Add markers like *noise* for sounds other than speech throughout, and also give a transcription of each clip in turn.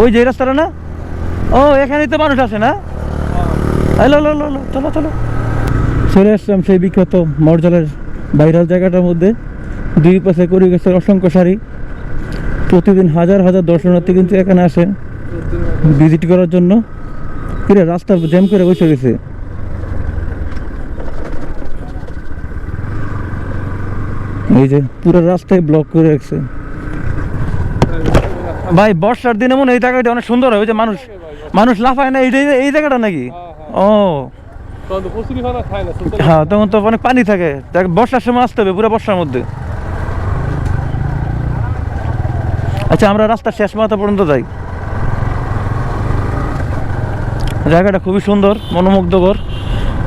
ওই যে রাস্তাটা না? ও, এখানেই তো মানুষ আসে না? চলো চলো। চলে আসলাম সেই বিখ্যাত মর্যালের ভাইরাল জায়গাটার মধ্যে। দুই পাশে করে গেছে অসংখ্য শাড়ি। প্রতিদিন হাজার হাজার দর্শনার্থী কিন্তু এখানে আসে ভিজিট করার জন্য। কিরে রাস্তা জ্যাম করে বসে গেছে। এই যে পুরো রাস্তায় ব্লক করে রাখছে। ভাই বর্ষার দিনে মনে হয় এই জায়গাটা অনেক সুন্দর হয় যে মানুষ মানুষ লাফায় না এইটাই এই জায়গাটা নাকি? ও। খায় না সুলতান হ্যাঁ তখন তো অনেক পানি থাকে। বর্ষার সময় আসতে হবে পুরো বর্ষার মধ্যে। আচ্ছা আমরা রাস্তার শেষ মাথা পর্যন্ত যাই। জায়গাটা খুবই সুন্দর মনোমুগ্ধকর।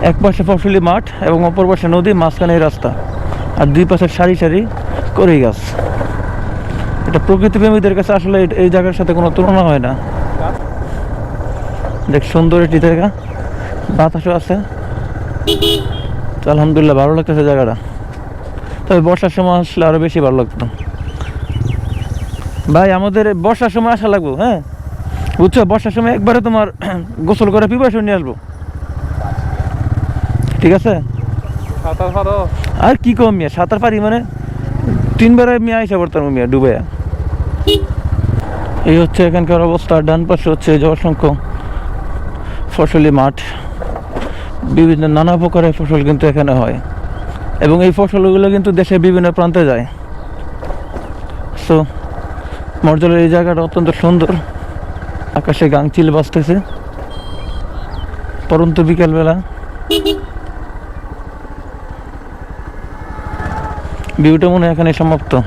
এক পাশে ফসলি মাঠ এবং অপর পাশে নদী মাঝখানে এই রাস্তা। আর দুই পাশে সারি সারি করেই গাছ এটা প্রকৃতিপ্রেমীদের কাছে আসলে এই- জায়গার সাথে কোনো তুলনা হয় না। দেখ সুন্দর একটি জায়গা। বাতাসও আছে। তো আলহামদুলিল্লাহ ভালো লাগতেছে জায়গাটা। তবে বর্ষার সময় আসলে আরও বেশি ভালো লাগতো। ভাই আমাদের বর্ষার সময় আসা লাগবো হ্যাঁ? বুঝছ? বর্ষার সময় একবারে তোমার *clears throat* গোসল করে প্রিপারেশন নিয়ে আসব। ঠিক আছে? আর কি কম মিয়া সাঁতার পারি মানে তিনবারে মিয়া আইসা পড়তাম মিয়া ডুবে এই হচ্ছে এখানকার অবস্থা, ডান পাশে হচ্ছে যে অসংখ্য ফসলি মাঠ। বিভিন্ন নানা প্রকারের ফসল কিন্তু এখানে হয়। এবং এই ফসলগুলো কিন্তু দেশের বিভিন্ন প্রান্তে যায়। সো মর্যালের এই জায়গাটা অত্যন্ত সুন্দর। আকাশে গাংচিল বাজতেছে। পরন্ত বিকেলবেলা। ভিউটা মনে এখানে সমাপ্ত।